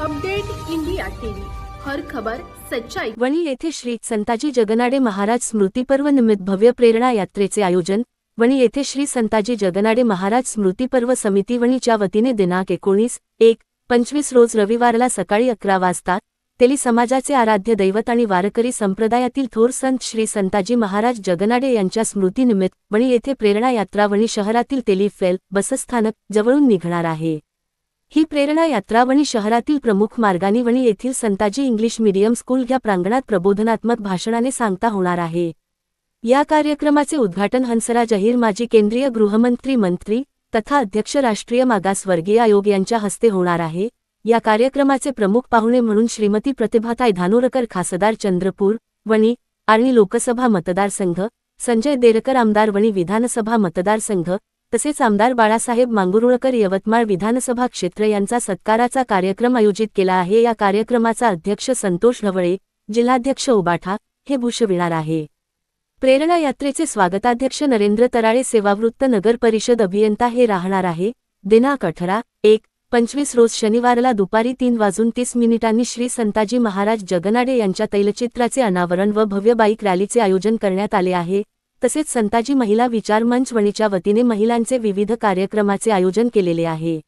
Update India TV. हर खबर सच्चाई. वणी येथे श्री संताजी जगनाडे महाराज स्मृतीपर्व निमित्त भव्य प्रेरणा यात्रेचे आयोजन. वणी येथे श्री संताजी जगनाडे महाराज स्मृतीपर्व समिती वणीच्या वतीने दिनांक एकोणीस एक पंचवीस रोज रविवारला सकाळी अकरा वाजता तेली समाजाचे आराध्य दैवत आणि वारकरी संप्रदायातील थोर संत श्री संताजी महाराज जगनाडे यांच्या स्मृतीनिमित्त वणी येथे प्रेरणा यात्रा वणी शहरातील तेली फेल बसस्थानक जवळून निघणार आहे. ही प्रेरणा यात्रा वणी शहरातील प्रमुख मार्गानी वणी येथील संताजी इंग्लिश मीडियम स्कूल या प्रांगणात प्रबोधनात्मक भाषणाने सांगता होणार आहे. या कार्यक्रमाचे उद्घाटन हंसराज अहिर माजी केंद्रीय गृहमंत्री मंत्री तथा अध्यक्ष राष्ट्रीय मागासवर्गीय आयोग यांच्या हस्ते होणार आहे. या कार्यक्रमाचे प्रमुख पाहुणे म्हणून श्रीमती प्रतिभाताई धानोरकर खासदार चंद्रपूर वणी आणि लोकसभा मतदारसंघ संजय देरकर आमदार वणी विधानसभा मतदारसंघ तसेच आमदार बाळासाहेब मांगुरुळकर यवतमाळ विधानसभा क्षेत्र यांचा सत्काराचा कार्यक्रम आयोजित केला आहे. या कार्यक्रमाचा अध्यक्ष संतोष ढवळे जिल्हाध्यक्ष उबाठा हे भूषविणार आहे. प्रेरणा यात्रेचे स्वागताध्यक्ष नरेंद्र तराळे सेवावृत्त नगर परिषद अभियंता हे राहणार आहे. दिनांक अठरा एक पंचवीस रोज शनिवारला दुपारी तीन वाजून तीस मिनिटांनी श्री संताजी महाराज जगनाडे यांच्या तैलचित्राचे अनावरण व भव्य बाईक रॅलीचे आयोजन करण्यात आले आहे. तसेच संताजी महिला विचार मंच वणीच्या वतीने महिलांचे विविध कार्यक्रमाचे आयोजन केलेले आहे.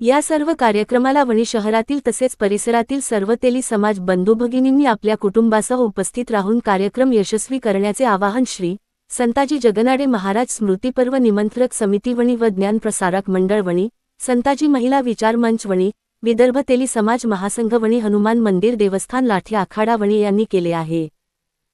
या सर्व कार्यक्रमाला वणी शहरातील तसेच परिसरातील सर्व तेली समाज बंधू भगिनींनी आपल्या कुटुंबासह उपस्थित राहून कार्यक्रम यशस्वी करण्याचे आवाहन श्री संताजी जगनाडे महाराज स्मृतीपर्व निमंत्रक समिती वणी व ज्ञानप्रसारक मंडळ वणी संताजी महिला विचार मंच वणी विदर्भ तेली समाज महासंघ वणी हनुमान मंदिर देवस्थान लाठी आखाडा वणी यांनी केले आहे.